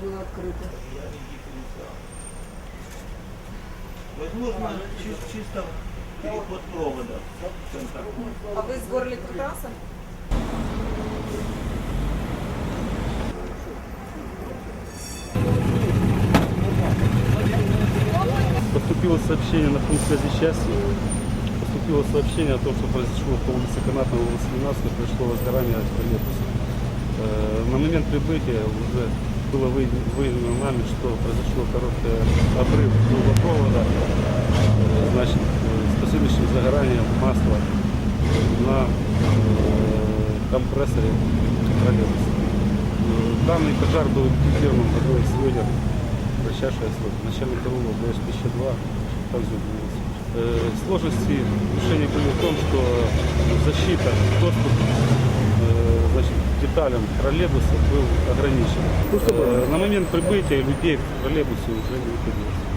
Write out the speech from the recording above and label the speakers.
Speaker 1: говорила открыто.
Speaker 2: Возможно, чи- чисто переход провода.
Speaker 1: А вы с горлектротрасса?
Speaker 3: Поступило сообщение на пункт связи счастья. Поступило сообщение о том, что произошло по улице Канатного, улице Ленинского, произошло возгорание троллейбуса. Э, На момент прибытия уже было выявлено нами, что произошел короткий обрыв трубопровода, э, значит, э, с последующим загоранием масла на э, компрессоре троллейбуса. Данный пожар был ликвидирован водой с ведер кратчайшие сроки. Начальник РУЛа БС-1002 также Сложности решения были в том, что защита, доступ значит, деталям троллейбуса был ограничен. Э, На момент прибытия людей в троллейбусе уже не находилось.